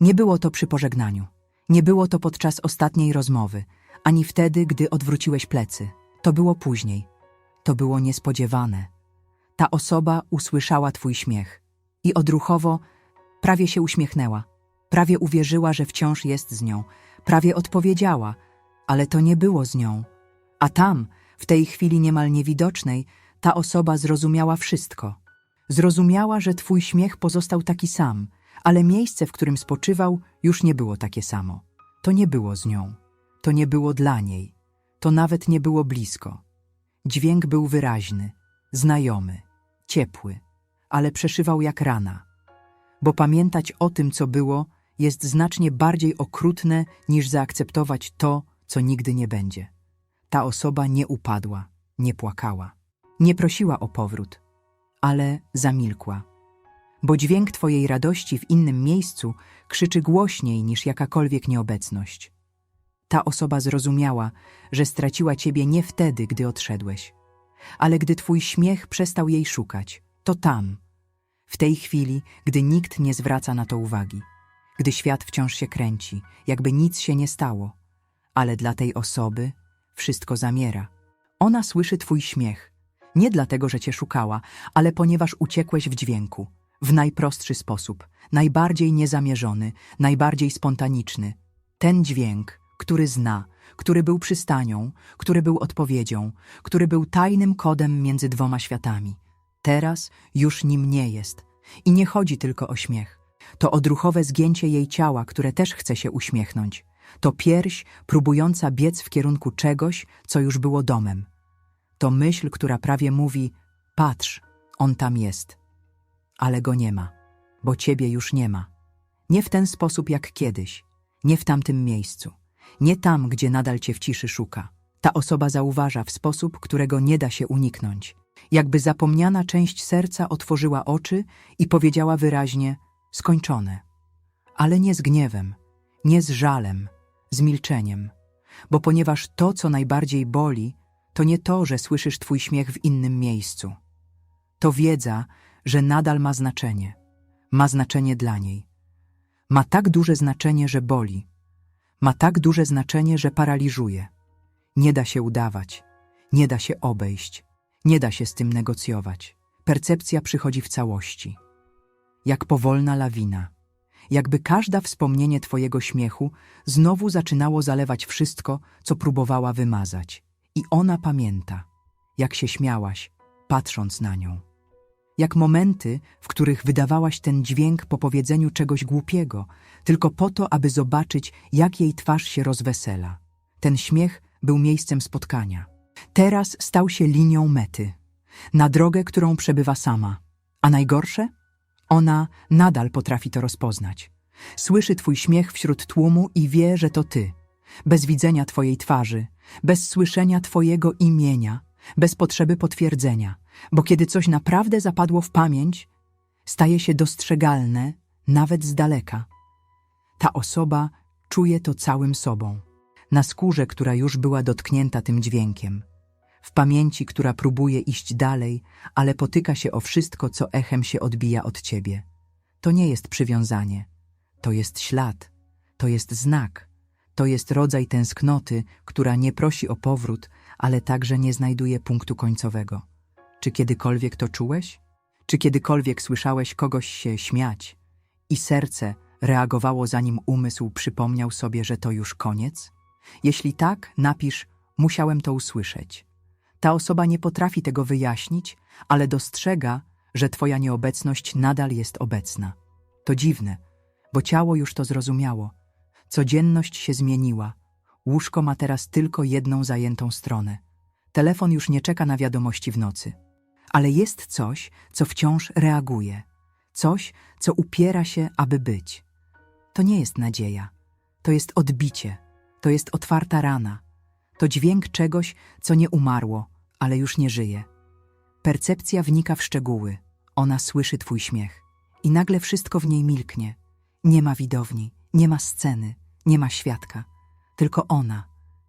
Nie było to przy pożegnaniu. Nie było to podczas ostatniej rozmowy, ani wtedy, gdy odwróciłeś plecy. To było później. To było niespodziewane. Ta osoba usłyszała twój śmiech i odruchowo prawie się uśmiechnęła. Prawie uwierzyła, że wciąż jest z nią. Prawie odpowiedziała, ale to nie było z nią. A tam, w tej chwili niemal niewidocznej, ta osoba zrozumiała wszystko. Zrozumiała, że twój śmiech pozostał taki sam, ale miejsce, w którym spoczywał, już nie było takie samo. To nie było z nią. To nie było dla niej. To nawet nie było blisko. Dźwięk był wyraźny, znajomy, ciepły, ale przeszywał jak rana. Bo pamiętać o tym, co było, jest znacznie bardziej okrutne niż zaakceptować to, co nigdy nie będzie. Ta osoba nie upadła, nie płakała, nie prosiła o powrót, ale zamilkła. Bo dźwięk Twojej radości w innym miejscu krzyczy głośniej niż jakakolwiek nieobecność. Ta osoba zrozumiała, że straciła Ciebie nie wtedy, gdy odszedłeś, ale gdy Twój śmiech przestał jej szukać, to tam, w tej chwili, gdy nikt nie zwraca na to uwagi, gdy świat wciąż się kręci, jakby nic się nie stało, ale dla tej osoby wszystko zamiera. Ona słyszy Twój śmiech, nie dlatego, że Cię szukała, ale ponieważ uciekłeś w dźwięku, w najprostszy sposób, najbardziej niezamierzony, najbardziej spontaniczny. Ten dźwięk, który zna, który był przystanią, który był odpowiedzią, który był tajnym kodem między dwoma światami. Teraz już nim nie jest. I nie chodzi tylko o śmiech. To odruchowe zgięcie jej ciała, które też chce się uśmiechnąć. To pierś próbująca biec w kierunku czegoś, co już było domem. To myśl, która prawie mówi: Patrz, on tam jest. Ale go nie ma, bo ciebie już nie ma. Nie w ten sposób jak kiedyś, nie w tamtym miejscu, nie tam, gdzie nadal cię w ciszy szuka. Ta osoba zauważa w sposób, którego nie da się uniknąć. Jakby zapomniana część serca otworzyła oczy i powiedziała wyraźnie: skończone. Ale nie z gniewem, nie z żalem, z milczeniem. Bo ponieważ to, co najbardziej boli, to nie to, że słyszysz twój śmiech w innym miejscu. To wiedza, że nadal ma znaczenie. Ma znaczenie dla niej. Ma tak duże znaczenie, że boli. Ma tak duże znaczenie, że paraliżuje. Nie da się udawać. Nie da się obejść. Nie da się z tym negocjować. Percepcja przychodzi w całości. Jak powolna lawina. Jakby każda wspomnienie twojego śmiechu znowu zaczynało zalewać wszystko, co próbowała wymazać. I ona pamięta, jak się śmiałaś, patrząc na nią. Jak momenty, w których wydawałaś ten dźwięk po powiedzeniu czegoś głupiego, tylko po to, aby zobaczyć, jak jej twarz się rozwesela. Ten śmiech był miejscem spotkania. Teraz stał się linią mety. Na drogę, którą przebywa sama. A najgorsze? Ona nadal potrafi to rozpoznać. Słyszy twój śmiech wśród tłumu i wie, że to ty. Bez widzenia twojej twarzy, bez słyszenia twojego imienia, bez potrzeby potwierdzenia. Bo kiedy coś naprawdę zapadło w pamięć, staje się dostrzegalne nawet z daleka. Ta osoba czuje to całym sobą. Na skórze, która już była dotknięta tym dźwiękiem. W pamięci, która próbuje iść dalej, ale potyka się o wszystko, co echem się odbija od ciebie. To nie jest przywiązanie. To jest ślad. To jest znak. To jest rodzaj tęsknoty, która nie prosi o powrót, ale także nie znajduje punktu końcowego. Czy kiedykolwiek to czułeś? Czy kiedykolwiek słyszałeś kogoś się śmiać i serce reagowało zanim umysł przypomniał sobie, że to już koniec? Jeśli tak, napisz musiałem to usłyszeć. Ta osoba nie potrafi tego wyjaśnić, ale dostrzega, że twoja nieobecność nadal jest obecna. To dziwne, bo ciało już to zrozumiało. Codzienność się zmieniła. Łóżko ma teraz tylko jedną zajętą stronę. Telefon już nie czeka na wiadomości w nocy. Ale jest coś, co wciąż reaguje. Coś, co upiera się, aby być. To nie jest nadzieja. To jest odbicie. To jest otwarta rana. To dźwięk czegoś, co nie umarło, ale już nie żyje. Percepcja wnika w szczegóły. Ona słyszy twój śmiech. I nagle wszystko w niej milknie. Nie ma widowni, nie ma sceny, nie ma świadka. Tylko ona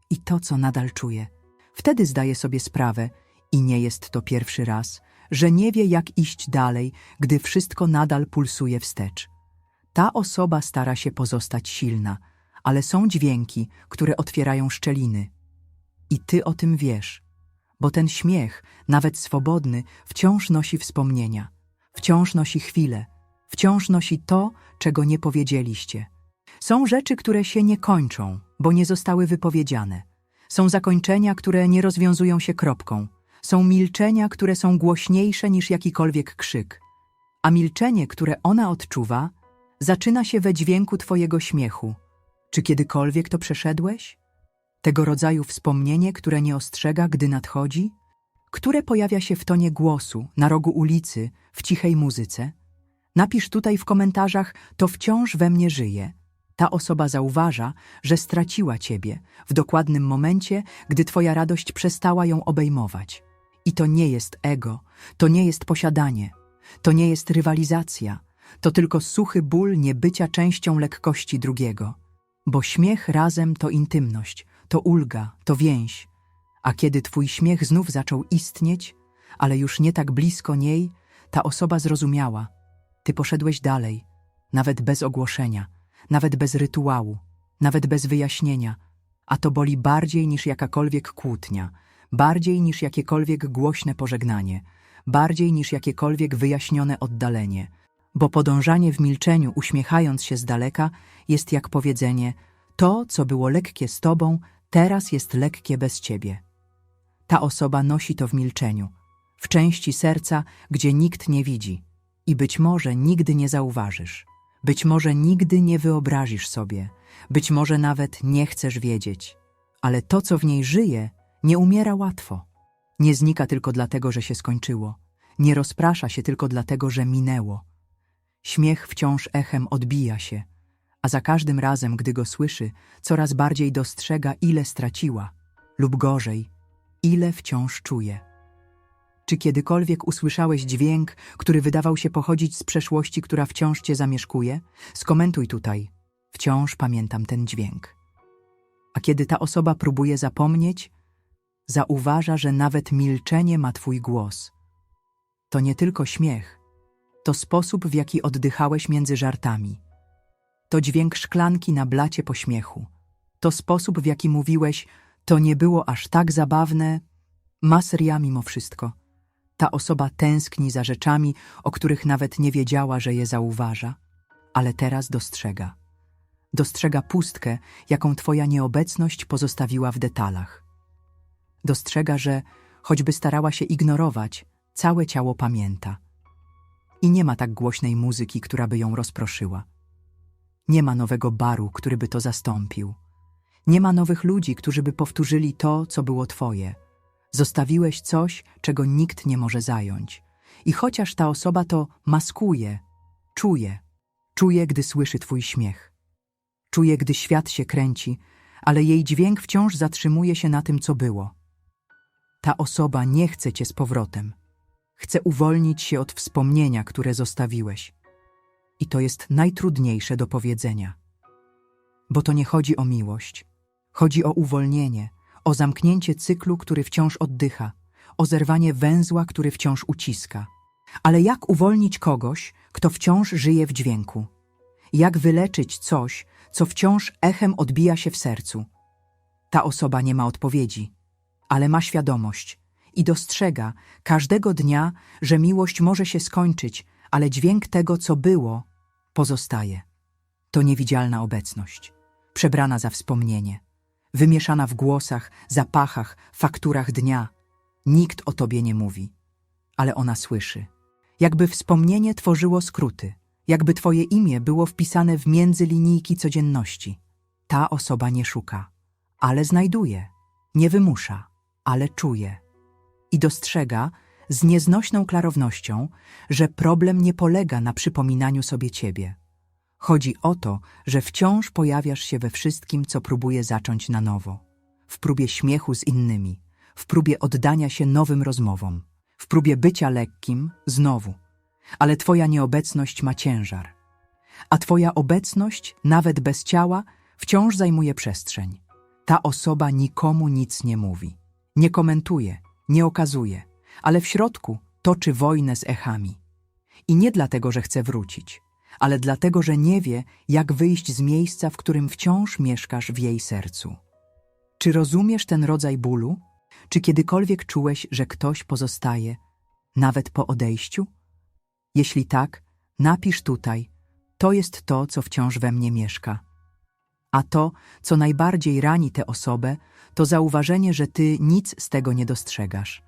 i to, co nadal czuje. Wtedy zdaje sobie sprawę, i nie jest to pierwszy raz, że nie wie, jak iść dalej, gdy wszystko nadal pulsuje wstecz. Ta osoba stara się pozostać silna, ale są dźwięki, które otwierają szczeliny. I ty o tym wiesz, bo ten śmiech, nawet swobodny, wciąż nosi wspomnienia, wciąż nosi chwilę, wciąż nosi to, czego nie powiedzieliście. Są rzeczy, które się nie kończą, bo nie zostały wypowiedziane. Są zakończenia, które nie rozwiązują się kropką. Są milczenia, które są głośniejsze niż jakikolwiek krzyk. A milczenie, które ona odczuwa, zaczyna się we dźwięku twojego śmiechu. Czy kiedykolwiek to przeszedłeś? Tego rodzaju wspomnienie, które nie ostrzega, gdy nadchodzi? Które pojawia się w tonie głosu, na rogu ulicy, w cichej muzyce? Napisz tutaj w komentarzach, to wciąż we mnie żyje. Ta osoba zauważa, że straciła ciebie w dokładnym momencie, gdy twoja radość przestała ją obejmować. I to nie jest ego, to nie jest posiadanie, to nie jest rywalizacja, to tylko suchy ból niebycia częścią lekkości drugiego. Bo śmiech razem to intymność, to ulga, to więź. A kiedy twój śmiech znów zaczął istnieć, ale już nie tak blisko niej, ta osoba zrozumiała. Ty poszedłeś dalej, nawet bez ogłoszenia, nawet bez rytuału, nawet bez wyjaśnienia, a to boli bardziej niż jakakolwiek kłótnia, bardziej niż jakiekolwiek głośne pożegnanie, bardziej niż jakiekolwiek wyjaśnione oddalenie, bo podążanie w milczeniu, uśmiechając się z daleka, jest jak powiedzenie: To, co było lekkie z tobą, teraz jest lekkie bez ciebie. Ta osoba nosi to w milczeniu, w części serca, gdzie nikt nie widzi i być może nigdy nie zauważysz. Być może nigdy nie wyobrazisz sobie, być może nawet nie chcesz wiedzieć, ale to, co w niej żyje, nie umiera łatwo. Nie znika tylko dlatego, że się skończyło, nie rozprasza się tylko dlatego, że minęło. Śmiech wciąż echem odbija się, a za każdym razem, gdy go słyszy, coraz bardziej dostrzega, ile straciła, lub gorzej, ile wciąż czuje. Czy kiedykolwiek usłyszałeś dźwięk, który wydawał się pochodzić z przeszłości, która wciąż cię zamieszkuje? Skomentuj tutaj. Wciąż pamiętam ten dźwięk. A kiedy ta osoba próbuje zapomnieć, zauważa, że nawet milczenie ma twój głos. To nie tylko śmiech, to sposób, w jaki oddychałeś między żartami. To dźwięk szklanki na blacie pośmiechu. To sposób, w jaki mówiłeś, to nie było aż tak zabawne, ma seria mimo wszystko. Ta osoba tęskni za rzeczami, o których nawet nie wiedziała, że je zauważa, ale teraz dostrzega. Dostrzega pustkę, jaką twoja nieobecność pozostawiła w detalach. Dostrzega, że choćby starała się ignorować, całe ciało pamięta. I nie ma tak głośnej muzyki, która by ją rozproszyła. Nie ma nowego baru, który by to zastąpił. Nie ma nowych ludzi, którzy by powtórzyli to, co było twoje. Zostawiłeś coś, czego nikt nie może zająć. I chociaż ta osoba to maskuje, czuje. Czuje, gdy słyszy twój śmiech. Czuje, gdy świat się kręci, ale jej dźwięk wciąż zatrzymuje się na tym, co było. Ta osoba nie chce cię z powrotem. Chce uwolnić się od wspomnienia, które zostawiłeś. I to jest najtrudniejsze do powiedzenia. Bo to nie chodzi o miłość. Chodzi o uwolnienie, o zamknięcie cyklu, który wciąż oddycha, o zerwanie węzła, który wciąż uciska. Ale jak uwolnić kogoś, kto wciąż żyje w dźwięku? Jak wyleczyć coś, co wciąż echem odbija się w sercu? Ta osoba nie ma odpowiedzi, ale ma świadomość i dostrzega każdego dnia, że miłość może się skończyć, ale dźwięk tego, co było, pozostaje. To niewidzialna obecność, przebrana za wspomnienie, wymieszana w głosach, zapachach, fakturach dnia. Nikt o tobie nie mówi, ale ona słyszy. Jakby wspomnienie tworzyło skróty, jakby twoje imię było wpisane w międzylinijki codzienności. Ta osoba nie szuka, ale znajduje, nie wymusza, ale czuje. I dostrzega z nieznośną klarownością, że problem nie polega na przypominaniu sobie ciebie. Chodzi o to, że wciąż pojawiasz się we wszystkim, co próbuje zacząć na nowo. W próbie śmiechu z innymi, w próbie oddania się nowym rozmowom, w próbie bycia lekkim znowu. Ale twoja nieobecność ma ciężar. A twoja obecność, nawet bez ciała, wciąż zajmuje przestrzeń. Ta osoba nikomu nic nie mówi, nie komentuje, nie okazuje, ale w środku toczy wojnę z echami. I nie dlatego, że chce wrócić, ale dlatego, że nie wie, jak wyjść z miejsca, w którym wciąż mieszkasz w jej sercu. Czy rozumiesz ten rodzaj bólu? Czy kiedykolwiek czułeś, że ktoś pozostaje, nawet po odejściu? Jeśli tak, napisz tutaj. To jest to, co wciąż we mnie mieszka. A to, co najbardziej rani tę osobę, to zauważenie, że ty nic z tego nie dostrzegasz.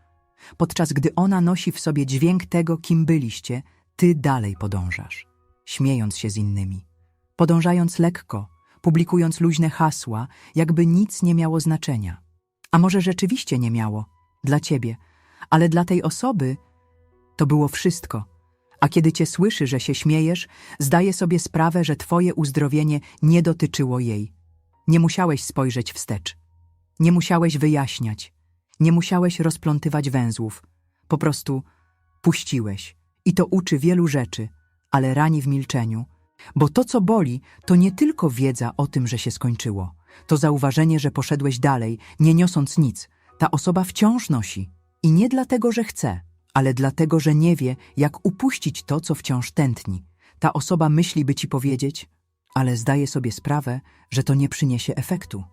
Podczas gdy ona nosi w sobie dźwięk tego, kim byliście, ty dalej podążasz, śmiejąc się z innymi, podążając lekko, publikując luźne hasła, jakby nic nie miało znaczenia. A może rzeczywiście nie miało, dla ciebie, ale dla tej osoby to było wszystko. A kiedy cię słyszy, że się śmiejesz, zdaje sobie sprawę, że twoje uzdrowienie nie dotyczyło jej. Nie musiałeś spojrzeć wstecz. Nie musiałeś wyjaśniać. Nie musiałeś rozplątywać węzłów. Po prostu puściłeś. I to uczy wielu rzeczy, ale rani w milczeniu. Bo to, co boli, to nie tylko wiedza o tym, że się skończyło. To zauważenie, że poszedłeś dalej, nie niosąc nic. Ta osoba wciąż nosi. I nie dlatego, że chce, ale dlatego, że nie wie, jak upuścić to, co wciąż tętni. Ta osoba myśli, by ci powiedzieć, ale zdaje sobie sprawę, że to nie przyniesie efektu.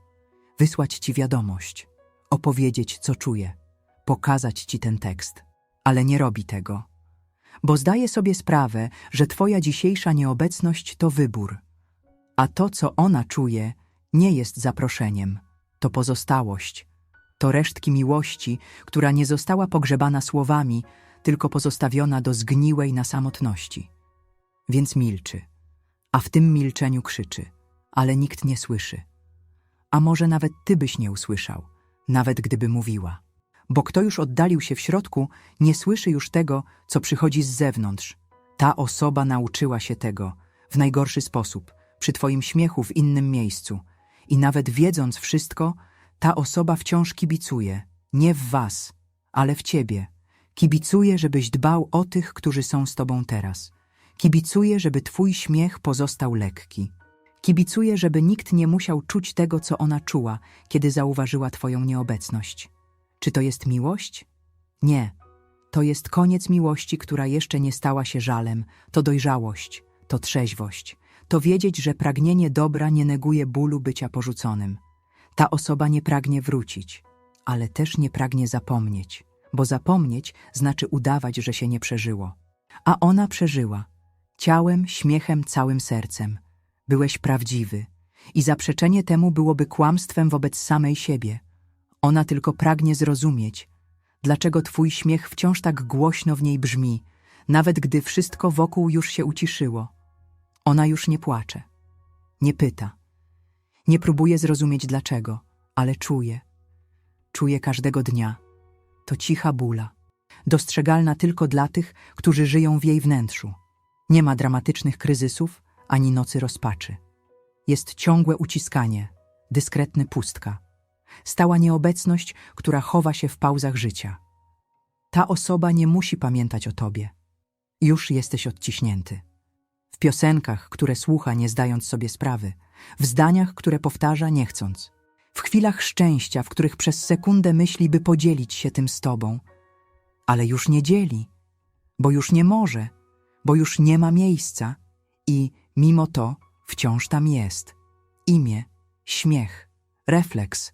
Wysłać ci wiadomość, opowiedzieć, co czuje, pokazać ci ten tekst, ale nie robi tego, bo zdaje sobie sprawę, że twoja dzisiejsza nieobecność to wybór, a to, co ona czuje, nie jest zaproszeniem, to pozostałość, to resztki miłości, która nie została pogrzebana słowami, tylko pozostawiona do zgniłej na samotności. Więc milczy, a w tym milczeniu krzyczy, ale nikt nie słyszy. A może nawet ty byś nie usłyszał, nawet gdyby mówiła. Bo kto już oddalił się w środku, nie słyszy już tego, co przychodzi z zewnątrz. Ta osoba nauczyła się tego w najgorszy sposób, przy twoim śmiechu w innym miejscu. I nawet wiedząc wszystko, ta osoba wciąż kibicuje, nie w was, ale w ciebie. Kibicuje, żebyś dbał o tych, którzy są z tobą teraz. Kibicuje, żeby twój śmiech pozostał lekki. Kibicuje, żeby nikt nie musiał czuć tego, co ona czuła, kiedy zauważyła twoją nieobecność. Czy to jest miłość? Nie. To jest koniec miłości, która jeszcze nie stała się żalem. To dojrzałość, to trzeźwość. To wiedzieć, że pragnienie dobra nie neguje bólu bycia porzuconym. Ta osoba nie pragnie wrócić, ale też nie pragnie zapomnieć, bo zapomnieć znaczy udawać, że się nie przeżyło. A ona przeżyła. Ciałem, śmiechem, całym sercem. Byłeś prawdziwy. I zaprzeczenie temu byłoby kłamstwem wobec samej siebie. Ona tylko pragnie zrozumieć, dlaczego twój śmiech wciąż tak głośno w niej brzmi, nawet gdy wszystko wokół już się uciszyło. Ona już nie płacze, nie pyta, nie próbuje zrozumieć dlaczego, ale czuje. Czuje każdego dnia. To cicha bóla, dostrzegalna tylko dla tych, którzy żyją w jej wnętrzu. Nie ma dramatycznych kryzysów ani nocy rozpaczy. Jest ciągłe uciskanie, dyskretny pustka, stała nieobecność, która chowa się w pauzach życia. Ta osoba nie musi pamiętać o tobie. Już jesteś odciśnięty. W piosenkach, które słucha, nie zdając sobie sprawy, w zdaniach, które powtarza, nie chcąc, w chwilach szczęścia, w których przez sekundę myśli, by podzielić się tym z tobą, ale już nie dzieli, bo już nie może, bo już nie ma miejsca i mimo to wciąż tam jest. Imię, śmiech, refleks,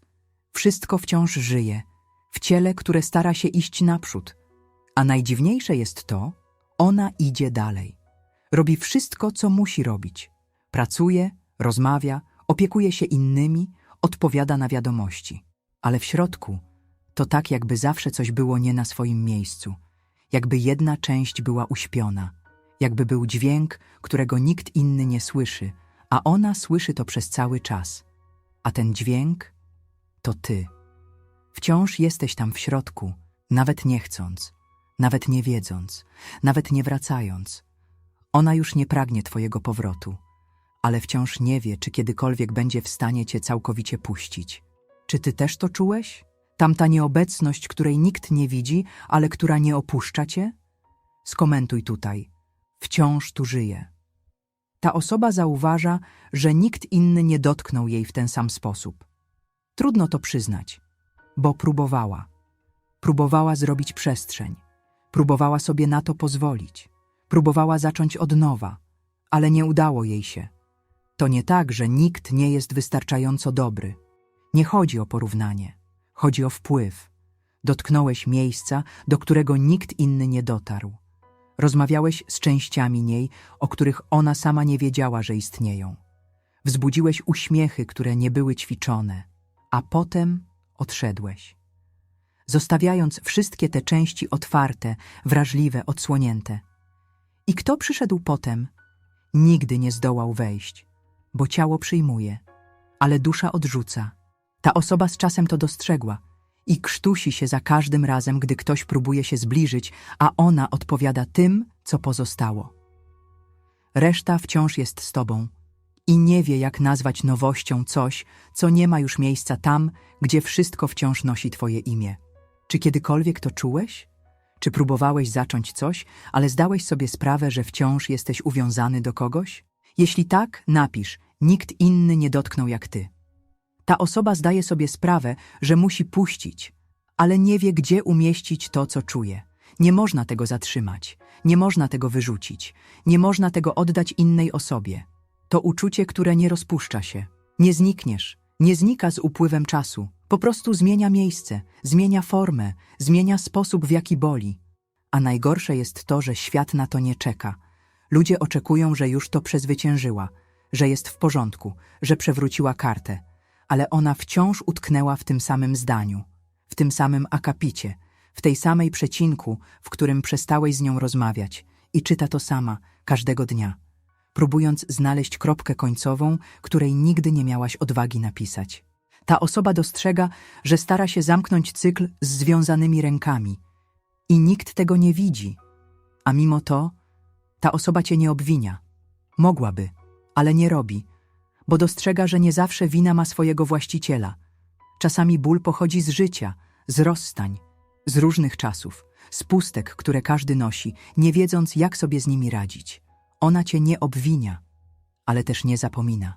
wszystko wciąż żyje, w ciele, które stara się iść naprzód. A najdziwniejsze jest to, ona idzie dalej. Robi wszystko, co musi robić. Pracuje, rozmawia, opiekuje się innymi, odpowiada na wiadomości. Ale w środku to tak, jakby zawsze coś było nie na swoim miejscu, jakby jedna część była uśpiona, jakby był dźwięk, którego nikt inny nie słyszy, a ona słyszy to przez cały czas. A ten dźwięk to ty. Wciąż jesteś tam w środku, nawet nie chcąc, nawet nie wiedząc, nawet nie wracając. Ona już nie pragnie twojego powrotu, ale wciąż nie wie, czy kiedykolwiek będzie w stanie cię całkowicie puścić. Czy ty też to czułeś? Tamta nieobecność, której nikt nie widzi, ale która nie opuszcza cię? Skomentuj tutaj. Wciąż tu żyje. Ta osoba zauważa, że nikt inny nie dotknął jej w ten sam sposób. Trudno to przyznać, bo próbowała. Próbowała zrobić przestrzeń. Próbowała sobie na to pozwolić. Próbowała zacząć od nowa, ale nie udało jej się. To nie tak, że nikt nie jest wystarczająco dobry. Nie chodzi o porównanie, chodzi o wpływ. Dotknąłeś miejsca, do którego nikt inny nie dotarł. Rozmawiałeś z częściami niej, o których ona sama nie wiedziała, że istnieją. Wzbudziłeś uśmiechy, które nie były ćwiczone, a potem odszedłeś. Zostawiając wszystkie te części otwarte, wrażliwe, odsłonięte. I kto przyszedł potem? Nigdy nie zdołał wejść, bo ciało przyjmuje, ale dusza odrzuca. Ta osoba z czasem to dostrzegła i krztusi się za każdym razem, gdy ktoś próbuje się zbliżyć, a ona odpowiada tym, co pozostało. Reszta wciąż jest z tobą i nie wie, jak nazwać nowością coś, co nie ma już miejsca tam, gdzie wszystko wciąż nosi twoje imię. Czy kiedykolwiek to czułeś? Czy próbowałeś zacząć coś, ale zdałeś sobie sprawę, że wciąż jesteś uwiązany do kogoś? Jeśli tak, napisz: Nikt inny nie dotknął jak ty. Ta osoba zdaje sobie sprawę, że musi puścić, ale nie wie, gdzie umieścić to, co czuje. Nie można tego zatrzymać, nie można tego wyrzucić, nie można tego oddać innej osobie. To uczucie, które nie rozpuszcza się. Nie znikniesz, nie znika z upływem czasu. Po prostu zmienia miejsce, zmienia formę, zmienia sposób, w jaki boli. A najgorsze jest to, że świat na to nie czeka. Ludzie oczekują, że już to przezwyciężyła, że jest w porządku, że przewróciła kartę, ale ona wciąż utknęła w tym samym zdaniu, w tym samym akapicie, w tej samej przecinku, w którym przestałeś z nią rozmawiać i czyta to sama, każdego dnia, próbując znaleźć kropkę końcową, której nigdy nie miałaś odwagi napisać. Ta osoba dostrzega, że stara się zamknąć cykl z związanymi rękami i nikt tego nie widzi, a mimo to ta osoba cię nie obwinia. Mogłaby, ale nie robi, bo dostrzega, że nie zawsze wina ma swojego właściciela. Czasami ból pochodzi z życia, z rozstań, z różnych czasów, z pustek, które każdy nosi, nie wiedząc, jak sobie z nimi radzić. Ona cię nie obwinia, ale też nie zapomina.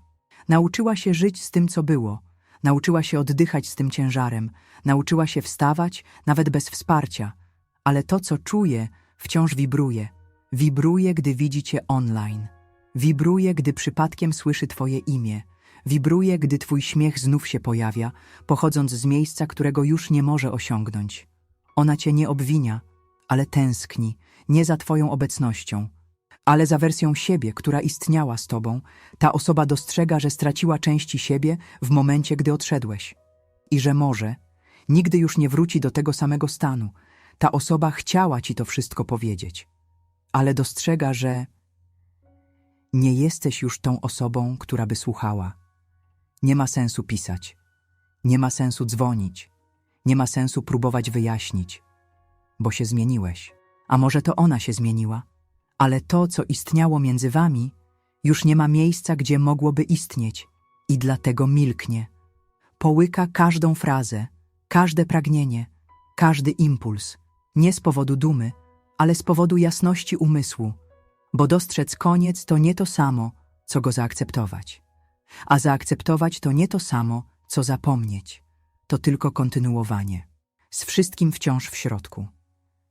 Nauczyła się żyć z tym, co było, nauczyła się oddychać z tym ciężarem, nauczyła się wstawać, nawet bez wsparcia, ale to, co czuje, wciąż wibruje. Wibruje, gdy widzi cię online. Wibruje, gdy przypadkiem słyszy twoje imię. Wibruje, gdy twój śmiech znów się pojawia, pochodząc z miejsca, którego już nie może osiągnąć. Ona cię nie obwinia, ale tęskni, nie za twoją obecnością, ale za wersją siebie, która istniała z tobą. Ta osoba dostrzega, że straciła części siebie w momencie, gdy odszedłeś. I że może nigdy już nie wróci do tego samego stanu. Ta osoba chciała ci to wszystko powiedzieć, ale dostrzega, że nie jesteś już tą osobą, która by słuchała. Nie ma sensu pisać. Nie ma sensu dzwonić. Nie ma sensu próbować wyjaśnić, bo się zmieniłeś. A może to ona się zmieniła? Ale to, co istniało między wami, już nie ma miejsca, gdzie mogłoby istnieć i dlatego milknie. Połyka każdą frazę, każde pragnienie, każdy impuls, nie z powodu dumy, ale z powodu jasności umysłu, bo dostrzec koniec to nie to samo, co go zaakceptować. A zaakceptować to nie to samo, co zapomnieć. To tylko kontynuowanie. Z wszystkim wciąż w środku.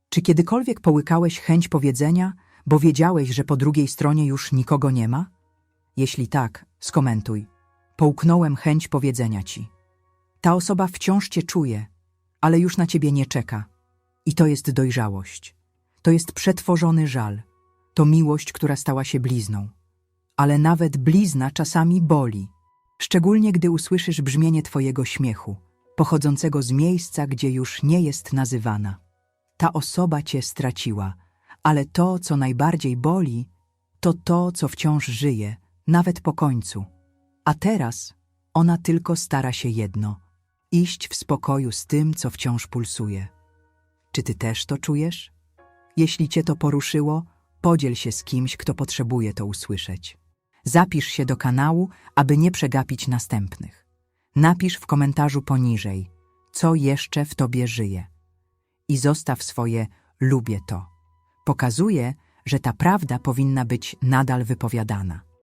Czy kiedykolwiek połykałeś chęć powiedzenia, bo wiedziałeś, że po drugiej stronie już nikogo nie ma? Jeśli tak, skomentuj. Połknąłem chęć powiedzenia ci. Ta osoba wciąż cię czuje, ale już na ciebie nie czeka. I to jest dojrzałość. To jest przetworzony żal. To miłość, która stała się blizną. Ale nawet blizna czasami boli. Szczególnie gdy usłyszysz brzmienie twojego śmiechu, pochodzącego z miejsca, gdzie już nie jest nazywana. Ta osoba cię straciła, ale to, co najbardziej boli, to to, co wciąż żyje, nawet po końcu. A teraz ona tylko stara się jedno iść w spokoju z tym, co wciąż pulsuje. Czy ty też to czujesz? Jeśli cię to poruszyło, podziel się z kimś, kto potrzebuje to usłyszeć. Zapisz się do kanału, aby nie przegapić następnych. Napisz w komentarzu poniżej, co jeszcze w tobie żyje. I zostaw swoje lubię to. Pokazuje, że ta prawda powinna być nadal wypowiadana.